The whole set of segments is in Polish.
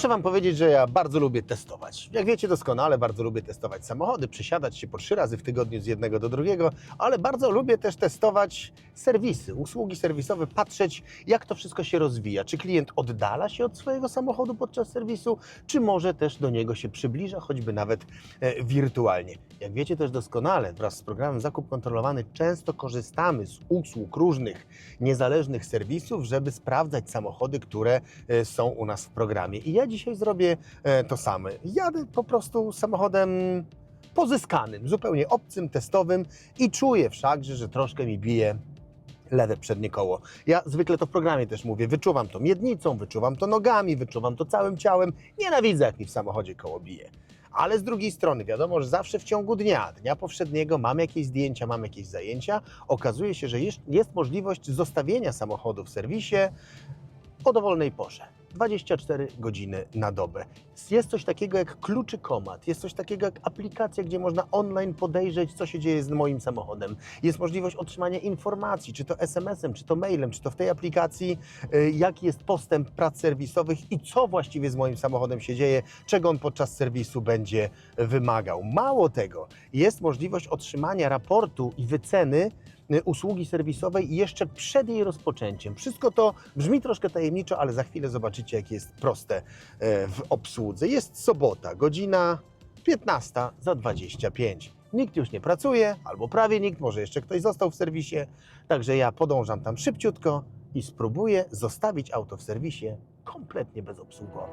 Muszę Wam powiedzieć, że ja bardzo lubię testować. Jak wiecie doskonale, bardzo lubię testować samochody, przesiadać się po trzy razy w tygodniu z jednego do drugiego, ale bardzo lubię też testować serwisy, usługi serwisowe, patrzeć jak to wszystko się rozwija. Czy klient oddala się od swojego samochodu podczas serwisu, czy może też do niego się przybliża, choćby nawet e, wirtualnie. Jak wiecie też doskonale, wraz z programem Zakup Kontrolowany często korzystamy z usług różnych niezależnych serwisów, żeby sprawdzać samochody, które e, są u nas w programie. I ja dzisiaj zrobię e, to samo. Jadę po prostu samochodem pozyskanym, zupełnie obcym, testowym i czuję wszakże, że troszkę mi bije lewe przednie koło. Ja zwykle to w programie też mówię, wyczuwam to miednicą, wyczuwam to nogami, wyczuwam to całym ciałem. Nienawidzę, jak mi w samochodzie koło bije. Ale z drugiej strony wiadomo, że zawsze w ciągu dnia, dnia powszedniego mam jakieś zdjęcia, mam jakieś zajęcia. Okazuje się, że jest, jest możliwość zostawienia samochodu w serwisie o dowolnej porze. 24 godziny na dobę. Jest coś takiego jak kluczykomat, jest coś takiego jak aplikacja, gdzie można online podejrzeć, co się dzieje z moim samochodem. Jest możliwość otrzymania informacji, czy to SMS-em, czy to mailem, czy to w tej aplikacji, y, jaki jest postęp prac serwisowych i co właściwie z moim samochodem się dzieje, czego on podczas serwisu będzie wymagał. Mało tego, jest możliwość otrzymania raportu i wyceny usługi serwisowej jeszcze przed jej rozpoczęciem. Wszystko to brzmi troszkę tajemniczo, ale za chwilę zobaczycie, jakie jest proste e, w obsłudze. Jest sobota, godzina 15 za 25. Nikt już nie pracuje, albo prawie nikt, może jeszcze ktoś został w serwisie, także ja podążam tam szybciutko i spróbuję zostawić auto w serwisie kompletnie bezobsługowo.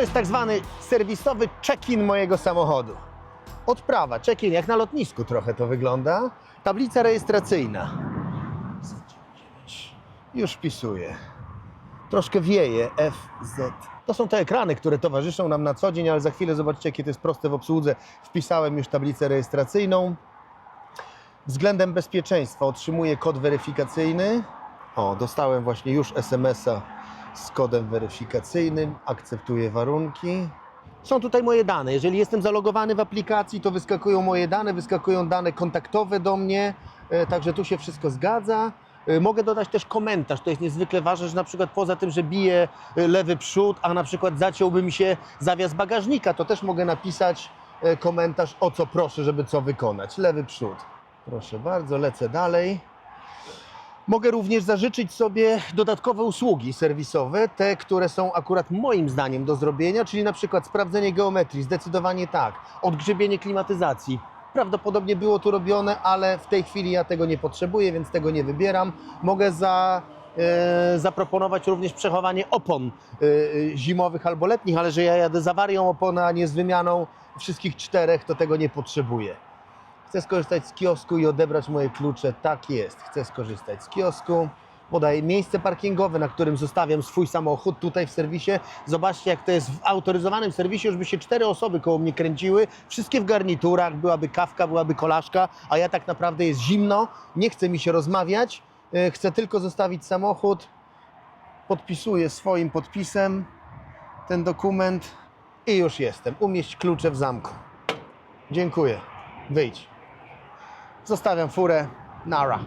Jest tak zwany serwisowy check-in mojego samochodu. Odprawa, check-in, jak na lotnisku trochę to wygląda. Tablica rejestracyjna. Już wpisuję. Troszkę wieje FZ. To są te ekrany, które towarzyszą nam na co dzień, ale za chwilę zobaczycie, jakie to jest proste w obsłudze. Wpisałem już tablicę rejestracyjną. Względem bezpieczeństwa otrzymuję kod weryfikacyjny. O, dostałem właśnie już SMS-a z kodem weryfikacyjnym. Akceptuję warunki. Są tutaj moje dane. Jeżeli jestem zalogowany w aplikacji, to wyskakują moje dane, wyskakują dane kontaktowe do mnie, e, także tu się wszystko zgadza. E, Mogę dodać też komentarz, to jest niezwykle ważne, że na przykład poza tym, że bije lewy przód, a na przykład zaciąłby mi się zawias bagażnika, to też mogę napisać e, komentarz, o co proszę, żeby co wykonać. Lewy przód. Proszę bardzo, lecę dalej. Mogę również zażyczyć sobie dodatkowe usługi serwisowe, te, które są akurat moim zdaniem do zrobienia, czyli na przykład sprawdzenie geometrii, zdecydowanie tak, odgrzebienie klimatyzacji. Prawdopodobnie było tu robione, ale w tej chwili ja tego nie potrzebuję, więc tego nie wybieram. Mogę za, e, zaproponować również przechowanie opon e, e, zimowych albo letnich, ale że ja jadę z awarią opony, a nie z wymianą wszystkich czterech, to tego nie potrzebuję. Chcę skorzystać z kiosku i odebrać moje klucze. Tak jest. Chcę skorzystać z kiosku. Podaję miejsce parkingowe, na którym zostawiam swój samochód tutaj w serwisie. Zobaczcie, jak to jest w autoryzowanym serwisie. Już by się cztery osoby koło mnie kręciły. Wszystkie w garniturach. Byłaby kawka, byłaby kolaszka, a ja tak naprawdę jest zimno. Nie chce mi się rozmawiać. E, Chcę tylko zostawić samochód. Podpisuję swoim podpisem ten dokument i już jestem. Umieść klucze w zamku. Dziękuję. Wyjdź. Zostawiam furę. Nara.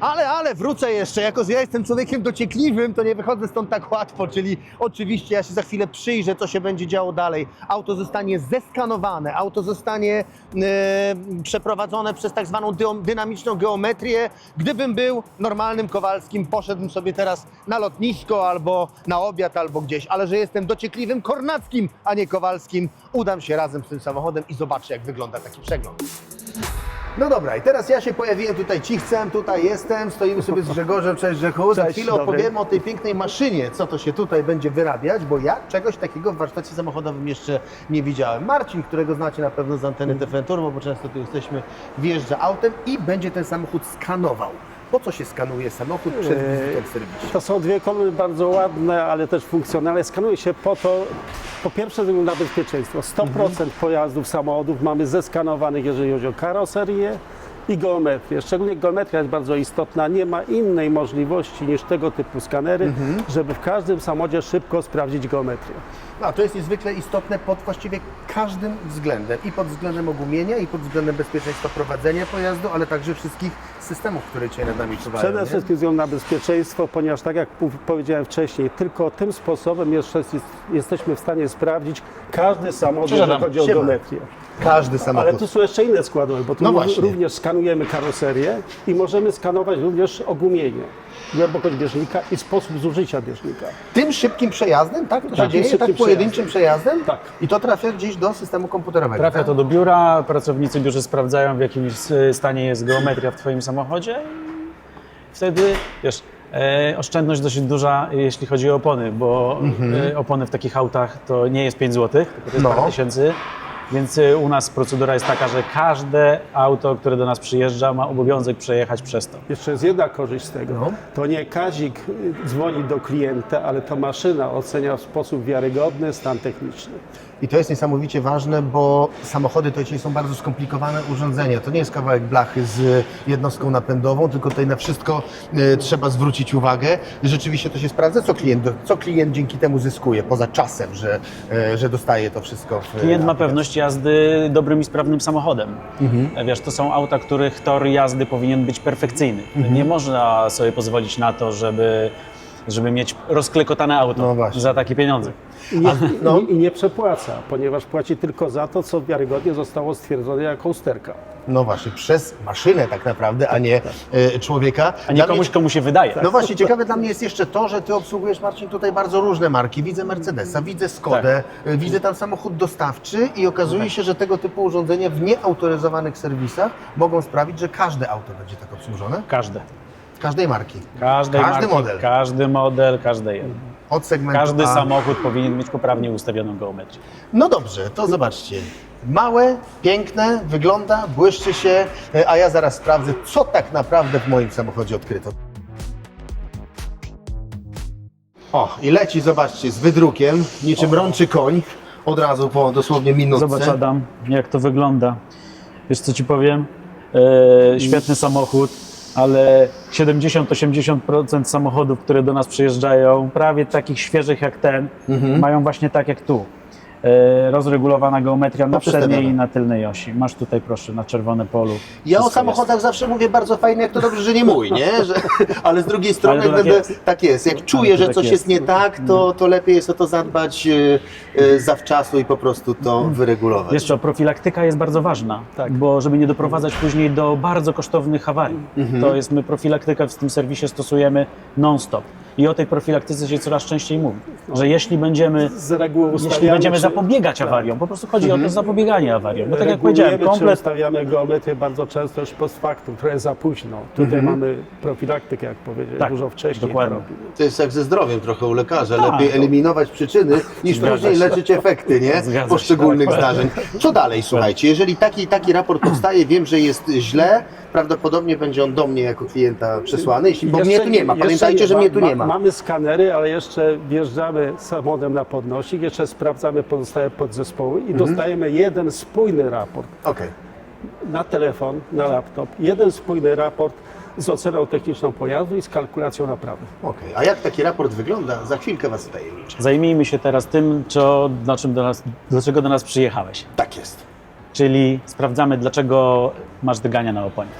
Ale, ale wrócę jeszcze. Jako, że ja jestem człowiekiem dociekliwym, to nie wychodzę stąd tak łatwo. Czyli oczywiście ja się za chwilę przyjrzę, co się będzie działo dalej. Auto zostanie zeskanowane, auto zostanie e, przeprowadzone przez tak zwaną dy- dynamiczną geometrię. Gdybym był normalnym Kowalskim, poszedłbym sobie teraz na lotnisko albo na obiad, albo gdzieś. Ale że jestem dociekliwym Kornackim, a nie Kowalskim, udam się razem z tym samochodem i zobaczę, jak wygląda taki przegląd. No dobra, i teraz ja się pojawiłem tutaj cichcem, tutaj jestem, stoimy sobie z Grzegorzem, cześć Grzechu. Za Cześć, chwilę dobry. opowiemy o tej pięknej maszynie, co to się tutaj będzie wyrabiać, bo ja czegoś takiego w warsztacie samochodowym jeszcze nie widziałem. Marcin, którego znacie na pewno z anteny TFN Turbo, bo często tu jesteśmy, wjeżdża autem i będzie ten samochód skanował. Po co się skanuje samochód przed Eee, wizytą w serwisie? To są dwie kolumny bardzo ładne, ale też funkcjonalne. Skanuje się po to, po pierwsze ze względu na bezpieczeństwo. 100% Mhm. pojazdów, samochodów mamy zeskanowanych, jeżeli chodzi o karoserię i geometrię. Szczególnie geometria jest bardzo istotna. Nie ma innej możliwości niż tego typu skanery, Mhm. żeby w każdym samochodzie szybko sprawdzić geometrię. No, to jest niezwykle istotne pod właściwie każdym względem. I pod względem ogumienia, i pod względem bezpieczeństwa prowadzenia pojazdu, ale także wszystkich systemów, które dzisiaj nad nami czuwają. Przede nie? wszystkim względu na bezpieczeństwo, ponieważ tak jak powiedziałem wcześniej, tylko tym sposobem jeszcze jest, jesteśmy w stanie sprawdzić każdy samochód, jeżeli chodzi o geometrię. Każdy samochód. Ale tu są jeszcze inne składowe, bo tu No również skanujemy karoserię i możemy skanować również ogumienie, głębokość bieżnika i sposób zużycia bieżnika. Tym szybkim przejazdem, tak? To się Takim dzieje, tak szybkim pojedynczym przejazdem? Tak. I to trafia gdzieś do systemu komputerowego. Trafia tak? to do biura, pracownicy biurze sprawdzają w jakim s- stanie jest geometria w Twoim samochodzie i wtedy, wiesz, e, oszczędność dosyć duża, jeśli chodzi o opony, bo e, opony w takich autach to nie jest 5 zł, tylko to jest No. parę tysięcy. Więc e, u nas procedura jest taka, że każde auto, które do nas przyjeżdża, ma obowiązek przejechać przez to. Jeszcze jest jedna korzyść z tego. No. To nie Kazik y, dzwoni do klienta, ale to maszyna ocenia w sposób wiarygodny stan techniczny. I to jest niesamowicie ważne, bo samochody to dzisiaj są bardzo skomplikowane urządzenia. To nie jest kawałek blachy z jednostką napędową, tylko tutaj na wszystko e, trzeba zwrócić uwagę. Rzeczywiście to się sprawdza, co klient, co klient dzięki temu zyskuje, poza czasem, że, e, że dostaje to wszystko w Klient ma pewność jazdy dobrym i sprawnym samochodem. Wiesz, to są auta, których tor jazdy powinien być perfekcyjny. Nie można sobie pozwolić na to, żeby, żeby mieć rozklekotane auto No właśnie. za takie pieniądze. I nie, no. i, nie przepłaca, ponieważ płaci tylko za to, co wiarygodnie zostało stwierdzone jako usterka. No właśnie, przez maszynę tak naprawdę, a nie e, człowieka. A nie Dla mnie- komuś, komu się wydaje. No właśnie, ciekawe dla mnie jest jeszcze to, że ty obsługujesz, Marcin, tutaj bardzo różne marki. Widzę Mercedesa, widzę Skodę, y, widzę tam samochód dostawczy i okazuje się, że tego typu urządzenia w nieautoryzowanych serwisach mogą sprawić, że każde auto będzie tak obsłużone. Każde. Każdej marki. Każdej Każdy marki, model. Każdy model, każdy jeden. Od segmentu Każdy A. samochód powinien mieć poprawnie ustawioną geometrię. No dobrze, to zobaczcie. Małe, piękne, wygląda, błyszczy się, y, a ja zaraz sprawdzę, co tak naprawdę w moim samochodzie odkryto. O, i leci, zobaczcie, z wydrukiem, niczym rączy koń, od razu po dosłownie minutce. Zobacz Adam, jak to wygląda. Wiesz co ci powiem? E, świetny samochód, ale 70-80% samochodów, które do nas przyjeżdżają, prawie takich świeżych jak ten, mają właśnie tak jak tu. E, rozregulowana geometria na przedniej i na tylnej osi. Masz tutaj proszę na czerwone polu. Ja o samochodach zawsze mówię bardzo fajnie, jak to dobrze, że nie mój, nie? Że, ale z drugiej strony, tak będę, jest. tak jest. Jak czuję, że tak coś jest. jest nie tak, to, to lepiej jest o to zadbać e, e, zawczasu i po prostu to wyregulować. Wiesz co, profilaktyka jest bardzo ważna, Tak. bo żeby nie doprowadzać później do bardzo kosztownych awarii. To jest, my profilaktykę w tym serwisie stosujemy non-stop. I o tej profilaktyce się coraz częściej mówi, że jeśli będziemy, Z reguły jeśli będziemy czy- zapobiegać awariom, po prostu chodzi o to zapobieganie awariom. Bo tak jak powiedziałem, komplet ustawiamy geometrię bardzo często już post factum, trochę za późno. Tutaj mamy profilaktykę, jak powiedzieć, Tak, dużo wcześniej dokładnie. to. To jest jak ze zdrowiem trochę u lekarza. Tak. Lepiej eliminować przyczyny, niż Zgadza później się. leczyć efekty nie? Zgadza się. poszczególnych Tak. zdarzeń. Co dalej, słuchajcie? Jeżeli taki, taki raport powstaje, wiem, że jest źle, prawdopodobnie będzie on do mnie jako klienta przesłany, jeśli, bo mnie Jeszcze tu nie ma. Pamiętajcie, że Ma- mnie tu nie ma. Mamy skanery, ale jeszcze wjeżdżamy samochodem na podnośnik, jeszcze sprawdzamy pozostałe podzespoły i Mhm. dostajemy jeden spójny raport Okej. na telefon, na laptop, jeden spójny raport z oceną techniczną pojazdu i z kalkulacją naprawy. Okej. A jak taki raport wygląda? Za chwilkę Was wtajemniczę. Zajmijmy się teraz tym, co, na czym do nas, dlaczego do nas przyjechałeś. Tak jest. Czyli sprawdzamy, dlaczego masz drgania na oponie.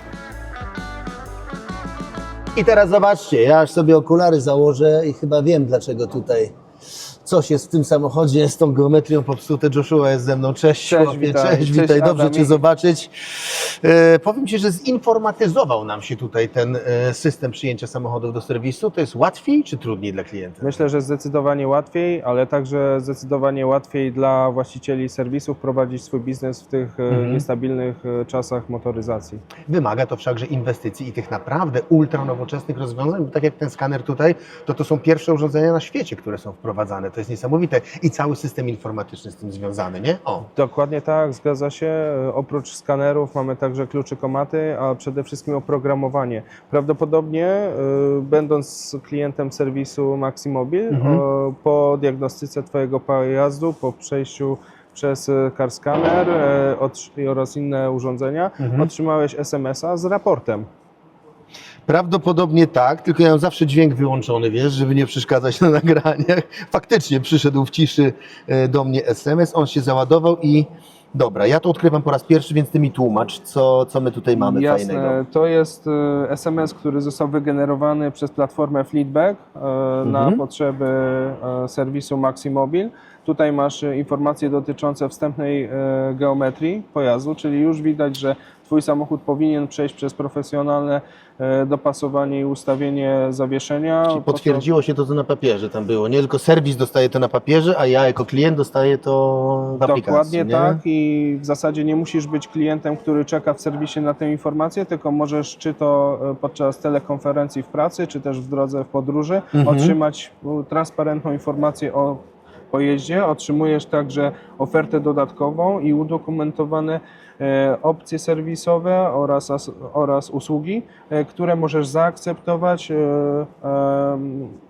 I teraz zobaczcie, ja aż sobie okulary założę i chyba wiem, dlaczego tutaj coś jest w tym samochodzie. Z tą geometrią popsute Joshua jest ze mną. Cześć, Cześć, chłopie. witaj. cześć, Cześć, witaj. Dobrze Adam. Cię zobaczyć. E, powiem Ci, że zinformatyzował nam się tutaj ten e, system przyjęcia samochodów do serwisu. To jest łatwiej czy trudniej dla klienta? Myślę, że zdecydowanie łatwiej, ale także zdecydowanie łatwiej dla właścicieli serwisów prowadzić swój biznes w tych e, niestabilnych e, czasach motoryzacji. Wymaga to wszakże inwestycji i tych naprawdę ultra nowoczesnych rozwiązań, bo tak jak ten skaner tutaj, to to są pierwsze urządzenia na świecie, które są wprowadzane. To jest niesamowite i cały system informatyczny z tym związany, nie? O. Dokładnie tak, zgadza się. Oprócz skanerów mamy także kluczykomaty, a przede wszystkim oprogramowanie. Prawdopodobnie e, będąc klientem serwisu Maximobil, Mhm. po diagnostyce Twojego pojazdu, po przejściu przez car scanner e, otr- oraz inne urządzenia, otrzymałeś SMS-a z raportem. Prawdopodobnie tak, tylko ja mam zawsze dźwięk wyłączony, wiesz, żeby nie przeszkadzać na nagraniach. Faktycznie przyszedł w ciszy do mnie SMS, on się załadował i dobra, ja to odkrywam po raz pierwszy, więc ty mi tłumacz, co, co my tutaj mamy Jasne, fajnego. to jest e, SMS, który został wygenerowany przez platformę Fleetback e, na Mhm. potrzeby e, serwisu Maximobil. Tutaj masz e, informacje dotyczące wstępnej e, geometrii pojazdu, czyli już widać, że Twój samochód powinien przejść przez profesjonalne e, dopasowanie i ustawienie zawieszenia. Czyli potwierdziło się to, co na papierze tam było. Nie tylko serwis dostaje to na papierze, a ja jako klient dostaję to w aplikacji. Dokładnie nie? tak i w zasadzie nie musisz być klientem, który czeka w serwisie na tę informację, tylko możesz czy to e, podczas telekonferencji w pracy, czy też w drodze w podróży Mhm. otrzymać e, transparentną informację o pojeździe. Otrzymujesz także ofertę dodatkową i udokumentowane opcje serwisowe oraz, oraz usługi, e, które możesz zaakceptować, e,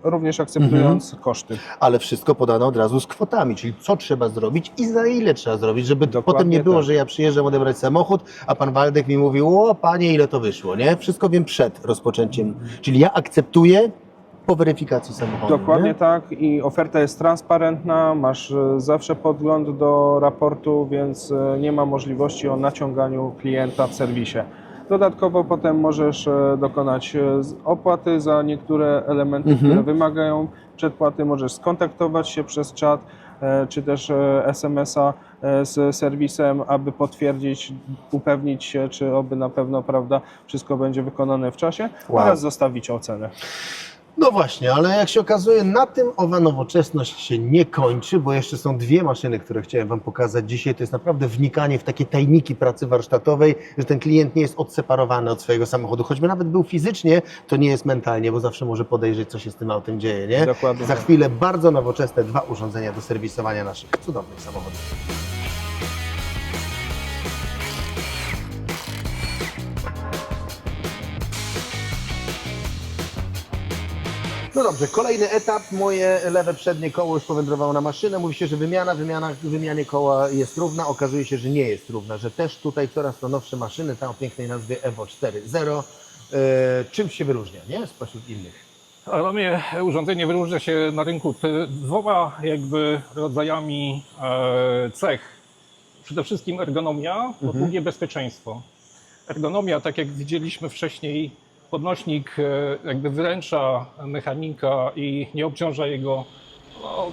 również akceptując Mhm. koszty. Ale wszystko podane od razu z kwotami, czyli co trzeba zrobić i za ile trzeba zrobić, żeby Dokładnie potem nie było, tak. że ja przyjeżdżam odebrać samochód, a pan Waldek mi mówił, o panie, ile to wyszło, nie? Wszystko wiem przed rozpoczęciem. Czyli ja akceptuję po weryfikacji samochodu. Dokładnie nie? tak i oferta jest transparentna, masz e, zawsze podgląd do raportu, więc e, nie ma możliwości o naciąganiu klienta w serwisie. Dodatkowo potem możesz e, dokonać opłaty za niektóre elementy, Mhm. które wymagają przedpłaty. Możesz skontaktować się przez czat czy też SMS-a z serwisem, aby potwierdzić, upewnić się, czy oby na pewno prawda, wszystko będzie wykonane w czasie Wow. oraz zostawić ocenę. No właśnie, ale jak się okazuje, na tym owa nowoczesność się nie kończy, bo jeszcze są dwie maszyny, które chciałem Wam pokazać dzisiaj. To jest naprawdę wnikanie w takie tajniki pracy warsztatowej, że ten klient nie jest odseparowany od swojego samochodu. Choćby nawet był fizycznie, to nie jest mentalnie, bo zawsze może podejrzeć, co się z tym autem dzieje, nie? Dokładnie Za chwilę bardzo nowoczesne dwa urządzenia do serwisowania naszych cudownych samochodów. No dobrze, kolejny etap. Moje lewe przednie koło już powędrowało na maszynę. Mówi się, że wymiana, wymiana wymianie koła jest równa. Okazuje się, że nie jest równa, że też tutaj coraz to nowsze maszyny, ta o pięknej nazwie Evo 4.0, e, czymś się wyróżnia, nie? Spośród innych. A Dla mnie urządzenie wyróżnia się na rynku dwoma jakby rodzajami e, cech. Przede wszystkim ergonomia, po drugie bezpieczeństwo. Ergonomia, tak jak widzieliśmy wcześniej, podnośnik e, jakby wyręcza mechanika i nie obciąża jego no,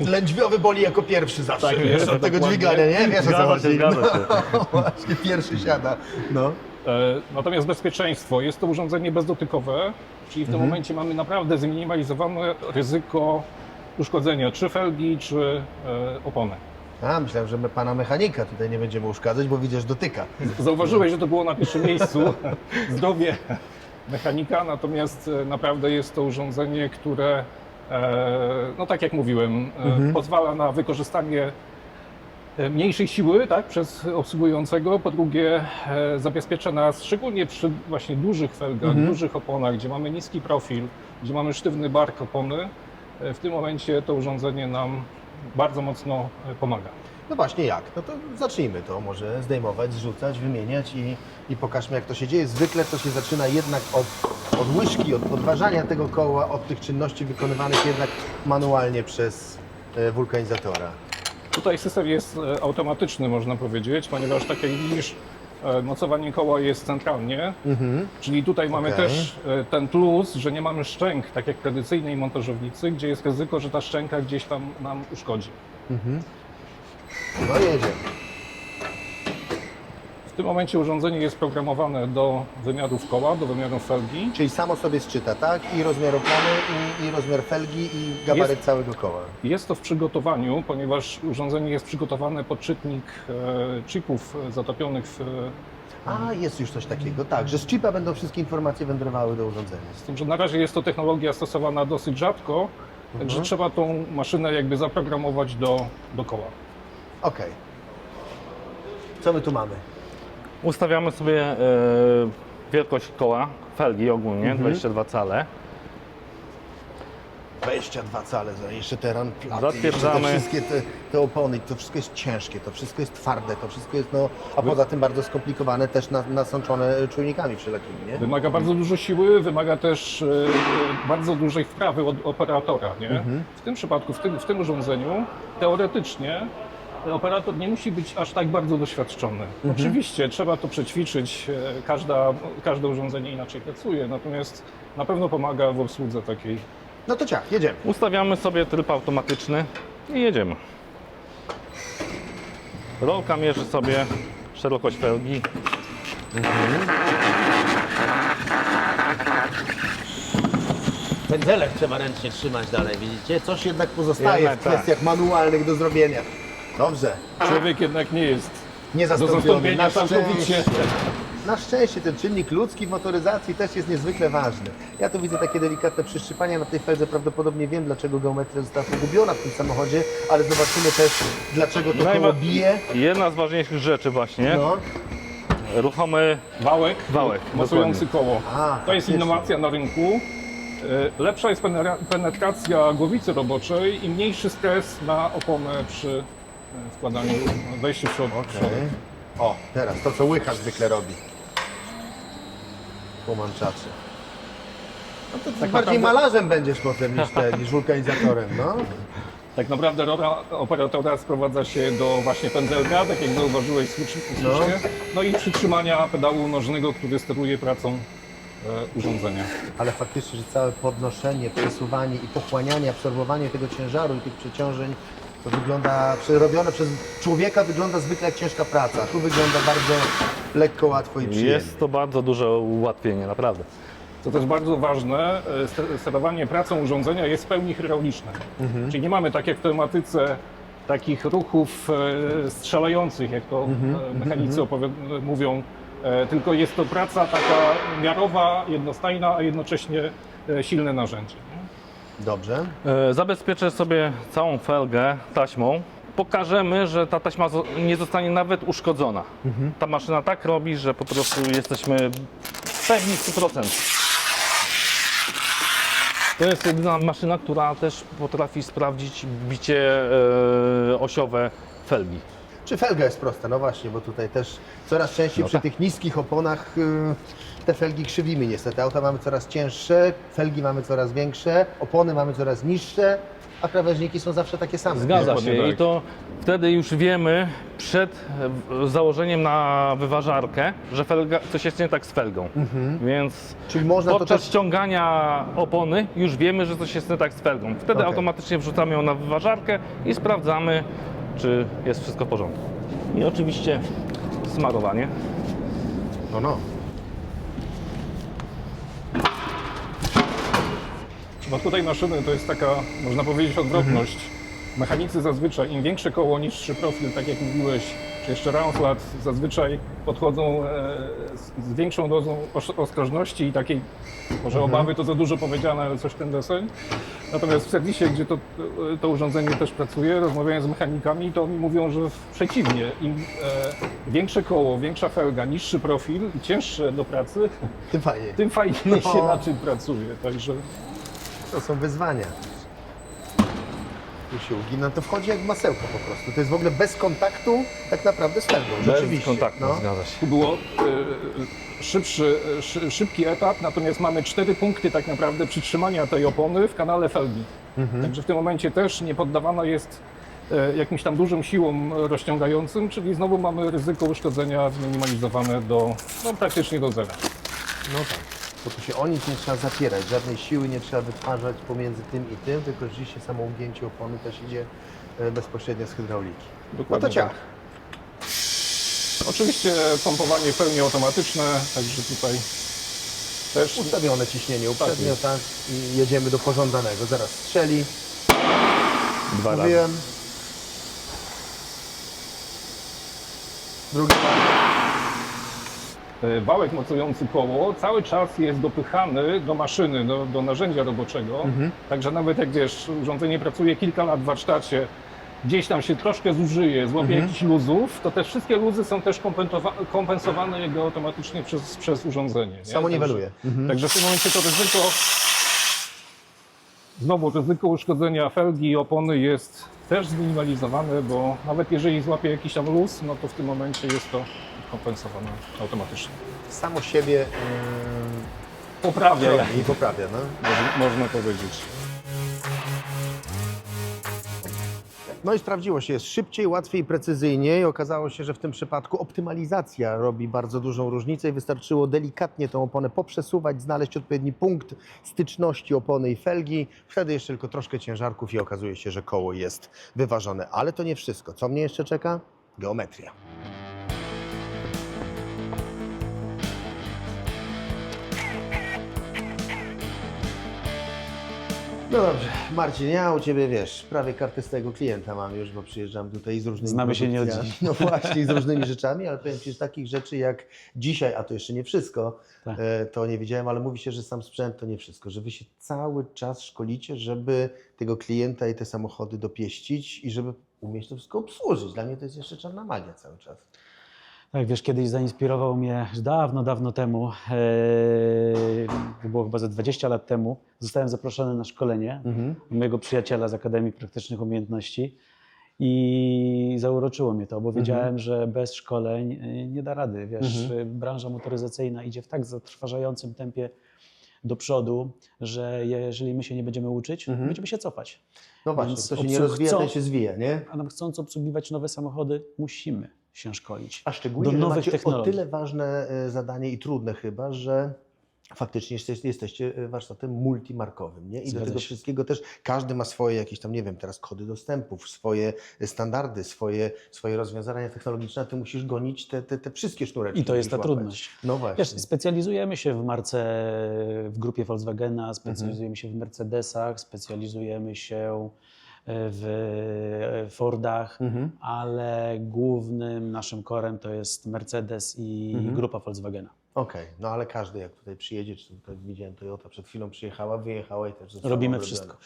Lędźwiowy boli jako pierwszy zawsze, Tak wiesz, od tego dźwigania, nie? Wiesz o co Zgadza chodzi. się, zgadza się. No, właśnie, pierwszy siada. No. E, Natomiast bezpieczeństwo jest to urządzenie bezdotykowe, czyli w tym Mhm. momencie mamy naprawdę zminimalizowane ryzyko uszkodzenia czy felgi, czy e, opony. A, myślałem, że my pana mechanika tutaj nie będziemy uszkadzać, bo widzisz, dotyka. Zauważyłeś, że to było na pierwszym miejscu zdrowie mechanika, natomiast e, naprawdę jest to urządzenie, które, e, no tak jak mówiłem, e, pozwala na wykorzystanie mniejszej siły tak, przez obsługującego. Po drugie, zabezpiecza nas szczególnie przy właśnie dużych felgach, dużych oponach, gdzie mamy niski profil, gdzie mamy sztywny bark opony. W tym momencie to urządzenie nam bardzo mocno e, pomaga. No właśnie jak? No to zacznijmy to może zdejmować, zrzucać, wymieniać i, i pokażmy jak to się dzieje. Zwykle to się zaczyna jednak od, od łyżki, od podważania tego koła, od tych czynności wykonywanych jednak manualnie przez e, wulkanizatora. Tutaj system jest e, automatyczny, można powiedzieć, ponieważ tak jak widzisz, mocowanie koła jest centralnie, czyli tutaj mamy Okej. też e, ten plus, że nie mamy szczęk, tak jak w tradycyjnej montażownicy, gdzie jest ryzyko, że ta szczęka gdzieś tam nam uszkodzi. No jedzie. W tym momencie urządzenie jest programowane do wymiarów koła, do wymiarów felgi. Czyli samo sobie sczyta, tak? I rozmiar opony, i, i rozmiar felgi, i gabaryt Jest- całego koła. Jest to w przygotowaniu, ponieważ urządzenie jest przygotowane pod czytnik e, chipów e, zatopionych w A, jest już coś takiego, tak, że z chipa będą wszystkie informacje wędrowały do urządzenia. Z tym, że na razie jest to technologia stosowana dosyć rzadko, także trzeba tą maszynę jakby zaprogramować do, do koła. Okej. Co my tu mamy? Ustawiamy sobie e, wielkość koła, felgi ogólnie, 22 cale. 22 cale, jeszcze te ranplaty, jeszcze te Zatwierdzamy. wszystkie te, te opony, to wszystko jest ciężkie, to wszystko jest twarde, to wszystko jest, no, a poza tym bardzo skomplikowane, też na, nasączone czujnikami wszelakimi, nie? Wymaga bardzo dużo siły, wymaga też e, e, bardzo dużej wprawy od operatora. Nie? W tym przypadku, w tym, w tym urządzeniu, teoretycznie operator nie musi być aż tak bardzo doświadczony. Oczywiście trzeba to przećwiczyć, e, każda, każde urządzenie inaczej pracuje, natomiast na pewno pomaga w obsłudze takiej. No to ciach, jedziemy. Ustawiamy sobie tryb automatyczny i jedziemy. Rolka mierzy sobie szerokość felgi. Pędzelek trzeba ręcznie trzymać dalej, widzicie? Coś jednak pozostaje Jednak w tak. kwestiach manualnych do zrobienia. Dobrze, Człowiek jednak nie jest nie do zastąpiony. zastąpienia Na całkowicie. szczęście. Na szczęście ten czynnik ludzki w motoryzacji też jest niezwykle ważny. Ja tu widzę takie delikatne przyszczypania na tej feldze. Prawdopodobnie wiem, dlaczego geometria została pogubiona w tym samochodzie, ale zobaczymy też, dlaczego to Najwa- koło bije. Jedna z ważniejszych rzeczy właśnie, No. ruchomy Wałek, Wałek, mocujący koło. A, To jest faktycznie. innowacja na rynku. E, Lepsza jest penera- penetracja głowicy roboczej i mniejszy stres na oponę przy wkładaniu, wejściu w. Okej. O, teraz to, co łycha zwykle robi. Pomączacze. No to ty Tak bardziej naprawdę- malarzem będziesz potem niż, te, niż wulkanizatorem, no. Tak naprawdę rola operatora sprowadza się do właśnie pędzelka, tak jak zauważyłeś słusznie. No. No, i przytrzymania pedału nożnego, który steruje pracą e, urządzenia. Ale faktycznie, że całe podnoszenie, przesuwanie i pochłanianie, absorbowanie tego ciężaru i tych przeciążeń, to wygląda, przerobione przez człowieka wygląda zwykle jak ciężka praca. Tu wygląda bardzo lekko, łatwo i przyjemnie. Jest to bardzo duże ułatwienie, naprawdę. Co też bardzo ważne, e, ster- sterowanie pracą urządzenia jest w pełni hydrauliczne. Czyli nie mamy tak jak w telematyce takich ruchów e, strzelających, jak to e, mechanicy opowi- mówią, e, tylko jest to praca taka miarowa, jednostajna, a jednocześnie e, silne narzędzie. Dobrze. E, Zabezpieczę sobie całą felgę taśmą. Pokażemy, że ta taśma nie zostanie nawet uszkodzona. Ta maszyna tak robi, że po prostu jesteśmy pewni w 100%. To jest jedyna maszyna, która też potrafi sprawdzić bicie e, osiowe felgi. Czy felga jest prosta? No właśnie, bo tutaj też coraz częściej No przy tak. tych niskich oponach y, te felgi krzywimy niestety. Auta mamy coraz cięższe, felgi mamy coraz większe, opony mamy coraz niższe, a krawężniki są zawsze takie same. Zgadza się i to wtedy już wiemy przed założeniem na wyważarkę, że felga, coś jest nie tak z felgą. Więc Czyli można to podczas też... ściągania opony już wiemy, że coś jest nie tak z felgą. Wtedy Okej. automatycznie wrzucamy ją na wyważarkę i sprawdzamy, czy jest wszystko w porządku. I oczywiście smarowanie. No, no. Bo tutaj maszyny to jest taka, można powiedzieć, odwrotność. Mechanicy zazwyczaj, im większe koło, niższy profil, tak jak mówiłeś, jeszcze Raunflat, zazwyczaj podchodzą e, z, większą dozą os- ostrożności i takiej, może obawy to za dużo powiedziane, ale coś w ten deseń. Natomiast w serwisie, gdzie to, to urządzenie też pracuje, rozmawiając z mechanikami, to oni mówią, że przeciwnie, im e, większe koło, większa felga, niższy profil i cięższe do pracy, Tym fajnie. tym fajniej No. się na czym pracuje. Także To są wyzwania. Tu się ugina, to wchodzi jak masełko po prostu. To jest w ogóle bez kontaktu tak naprawdę z. Bez Rzeczywiście. kontaktu, No. zgadza się. Tu było e, szybszy, szy, szybki etap, natomiast mamy cztery punkty tak naprawdę przytrzymania tej opony w kanale felgi. Także w tym momencie też nie poddawana jest e, jakimś tam dużym siłom rozciągającym, czyli znowu mamy ryzyko uszkodzenia zminimalizowane do no, praktycznie do zera. No tak. Bo tu się o nic nie trzeba zapierać, żadnej siły nie trzeba wytwarzać pomiędzy tym i tym, tylko rzeczywiście samo ugięcie opony też idzie e, bezpośrednio z hydrauliki. No Dokładnie to ciach. tak. Oczywiście pompowanie w pełni automatyczne, także tutaj też Ustawione ciśnienie uprzednio, jest. tak, i jedziemy do pożądanego. Zaraz strzeli, Dwa razy. mówiłem. Drugi raz. E, Wałek mocujący koło cały czas jest dopychany do maszyny, do, do narzędzia roboczego. Także nawet jak wiesz, urządzenie pracuje kilka lat w warsztacie, gdzieś tam się troszkę zużyje, złapie jakichś luzów, to te wszystkie luzy są też kompensowane jakby automatycznie przez, przez urządzenie. nie? Samo niweluje. Także, także w tym momencie to ryzyko Znowu ryzyko uszkodzenia felgi i opony jest też zminimalizowane, bo nawet jeżeli złapie jakiś tam luz, no to w tym momencie jest to kompensowane automatycznie. Samo siebie yy, Poprawia, i poprawia. No. można- można powiedzieć. No i sprawdziło się, jest szybciej, łatwiej, precyzyjniej. Okazało się, że w tym przypadku optymalizacja robi bardzo dużą różnicę i wystarczyło delikatnie tą oponę poprzesuwać, znaleźć odpowiedni punkt styczności opony i felgi. Wtedy jeszcze tylko troszkę ciężarków i okazuje się, że koło jest wyważone. Ale to nie wszystko. Co mnie jeszcze czeka? Geometria. No dobrze, Marcin, ja u Ciebie wiesz, prawie kartystego klienta mam już, bo przyjeżdżam tutaj z różnymi Znamy się nie od dziś. No właśnie, z różnymi rzeczami, ale powiem Ci, że takich rzeczy jak dzisiaj, a to jeszcze nie wszystko, Tak. e, to nie wiedziałem, ale mówi się, że sam sprzęt to nie wszystko, że Wy się cały czas szkolicie, żeby tego klienta i te samochody dopieścić i żeby umieć to wszystko obsłużyć. Dla mnie to jest jeszcze czarna magia cały czas. Tak, wiesz, kiedyś zainspirował mnie dawno, dawno temu, to było chyba ze 20 lat temu, zostałem zaproszony na szkolenie Mhm. mojego przyjaciela z Akademii Praktycznych Umiejętności i zauroczyło mnie to, bo wiedziałem, że bez szkoleń e, nie da rady. Wiesz, Mhm. branża motoryzacyjna idzie w tak zatrważającym tempie do przodu, że jeżeli my się nie będziemy uczyć, Mhm. będziemy się cofać. No właśnie, Więc się nie rozwija, co? ten się zwija, nie? A nam chcąc obsługiwać nowe samochody, musimy się szkolić. A szczególnie, do nowych macie technologii. o tyle ważne e, zadanie i trudne chyba, że faktycznie jesteście, jesteście warsztatem multimarkowym, nie? I Zgadza do tego się. wszystkiego też każdy ma swoje jakieś tam, nie wiem, teraz kody dostępów, swoje standardy, swoje, swoje rozwiązania technologiczne, a ty musisz gonić te, te, te wszystkie sznureczki. I to jest ta łapać. trudność. No właśnie. Wiesz, specjalizujemy się w marce, w grupie Volkswagena, specjalizujemy się w Mercedesach, specjalizujemy się w e, Fordach, Mhm. ale głównym naszym korem to jest Mercedes i Mhm. grupa Volkswagena. Okej, no ale każdy jak tutaj przyjedzie, czy tutaj widziałem Toyota przed chwilą przyjechała, wyjechała i też została Robimy robione. wszystko.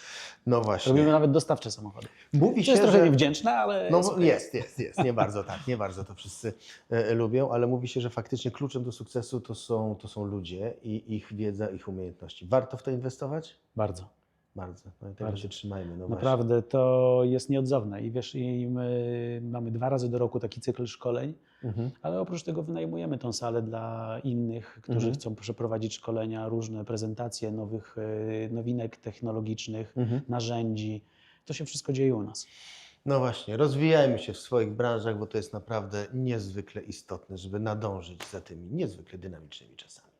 No właśnie. Robimy nawet dostawcze samochody. Mówi To się, jest trochę że... niewdzięczne, ale No jest jest, jest, jest. Nie bardzo tak, nie bardzo to wszyscy e, lubią, ale mówi się, że faktycznie kluczem do sukcesu to są, to są ludzie i ich wiedza, ich umiejętności. Warto w to inwestować? Bardzo. Bardzo. No i tego Bardzo. się trzymajmy. No Naprawdę to jest nieodzowne i wiesz, i my mamy dwa razy do roku taki cykl szkoleń, Właśnie. Mhm. ale oprócz tego wynajmujemy tą salę dla innych, którzy Mhm. chcą przeprowadzić szkolenia, różne prezentacje nowych e, nowinek technologicznych, Mhm. narzędzi. To się wszystko dzieje u nas. No właśnie, rozwijajmy się w swoich branżach, bo to jest naprawdę niezwykle istotne, żeby nadążyć za tymi niezwykle dynamicznymi czasami.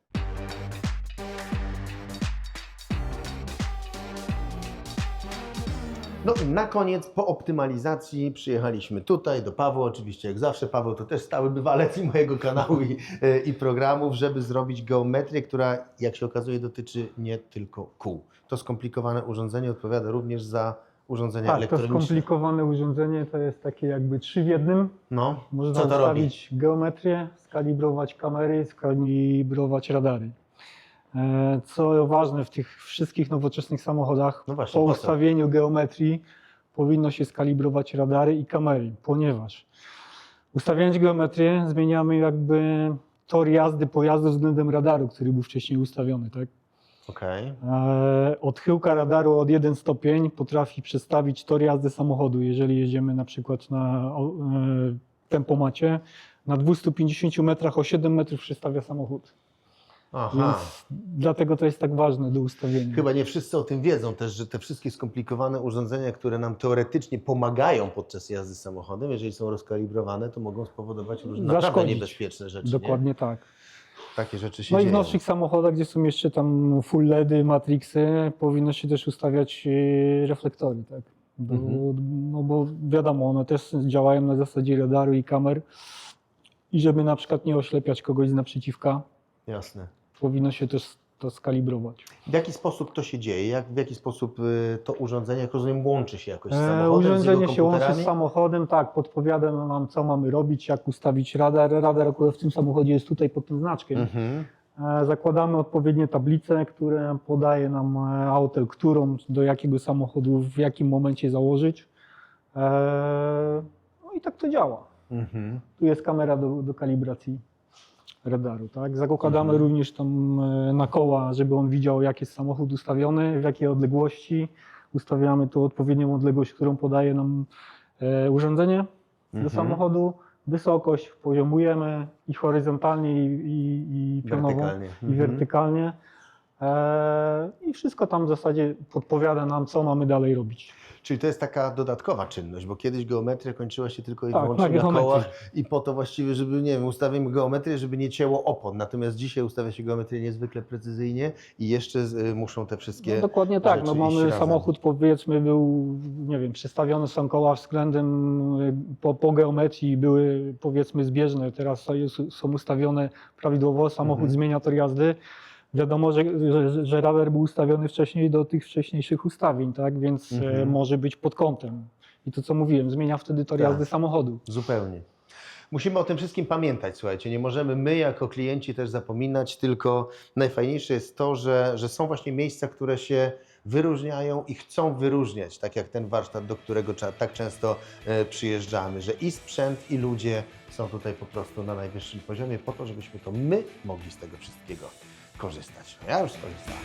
No na koniec, po optymalizacji przyjechaliśmy tutaj do Pawła, oczywiście jak zawsze Paweł to też stały bywalec i mojego kanału i, e, i programów, żeby zrobić geometrię, która jak się okazuje dotyczy nie tylko kół. To skomplikowane urządzenie odpowiada również za urządzenia Tak, to elektroniczne. skomplikowane urządzenie to jest takie jakby trzy w jednym. No, Można co to robi? ustawić geometrię, skalibrować kamery, skalibrować radary. E, Co ważne w tych wszystkich nowoczesnych samochodach, No właśnie, po po co? ustawieniu geometrii powinno się skalibrować radary i kamery, ponieważ ustawiając geometrię zmieniamy jakby tor jazdy pojazdu względem radaru, który był wcześniej ustawiony. Tak? Okej. E, Odchyłka radaru od 1 stopień potrafi przestawić tor jazdy samochodu, jeżeli jedziemy na przykład na o, e, tempomacie. Na 250 metrach o 7 metrów przestawia samochód. Aha. Więc dlatego to jest tak ważne do ustawienia. Chyba nie wszyscy o tym wiedzą też, że te wszystkie skomplikowane urządzenia, które nam teoretycznie pomagają podczas jazdy samochodem, jeżeli są rozkalibrowane, to mogą spowodować różne naprawdę niebezpieczne rzeczy. Dokładnie tak. Nie? Takie rzeczy się No i w dzieją. nowszych samochodach, gdzie są jeszcze tam full LEDy, matrixy, powinno się też ustawiać e, reflektory, tak? Bo, Mhm. No bo wiadomo, one też działają na zasadzie radaru i kamer i żeby na przykład nie oślepiać kogoś z naprzeciwka, Jasne. Powinno się też to skalibrować. W jaki sposób to się dzieje? Jak, w jaki sposób y, to urządzenie, jak rozumiem, łączy się jakoś z E, samochodem, Urządzenie z się łączy z samochodem, tak, podpowiada nam, co mamy robić, jak ustawić radar. Radar akurat w tym samochodzie jest tutaj pod tym znaczkiem. Mhm. E, Zakładamy odpowiednie tablice, które podaje nam e, autel, którą do jakiego samochodu w jakim momencie założyć. E, No i tak to działa. Mhm. Tu jest kamera do, do kalibracji. Radaru. Tak? Zakładamy również tam e, na koła, żeby on widział, jak jest samochód ustawiony, w jakiej odległości. Ustawiamy tu odpowiednią odległość, którą podaje nam e, urządzenie do samochodu. Wysokość poziomujemy i horyzontalnie, i, i, i pionowo, Wertykalnie. i Mhm. wertykalnie. E, I wszystko tam w zasadzie podpowiada nam, co mamy dalej robić. Czyli to jest taka dodatkowa czynność, bo kiedyś geometria kończyła się tylko i Tak, wyłącznie na geometrii. kołach i po to właściwie, żeby, nie wiem, ustawimy geometrię, żeby nie cięło opon. Natomiast dzisiaj ustawia się geometrię niezwykle precyzyjnie i jeszcze y, muszą te wszystkie No, dokładnie tak. No, mamy razem. samochód, powiedzmy, był, nie wiem, przestawiony są koła względem y, po, po geometrii były powiedzmy zbieżne. Teraz są ustawione prawidłowo, samochód Mhm. zmienia tor jazdy. Wiadomo, że, że, że był ustawiony wcześniej do tych wcześniejszych ustawień, tak? Więc e, Mhm. może być pod kątem. I to co mówiłem, zmienia wtedy tor Tak. jazdy samochodu. Zupełnie. Musimy o tym wszystkim pamiętać, słuchajcie. Nie możemy my jako klienci też zapominać, tylko najfajniejsze jest to, że, że są właśnie miejsca, które się wyróżniają i chcą wyróżniać, tak jak ten warsztat, do którego tak często e, przyjeżdżamy, że i sprzęt, i ludzie są tutaj po prostu na najwyższym poziomie po to, żebyśmy to my mogli z tego wszystkiego skorzystać. Ja już skorzystałem.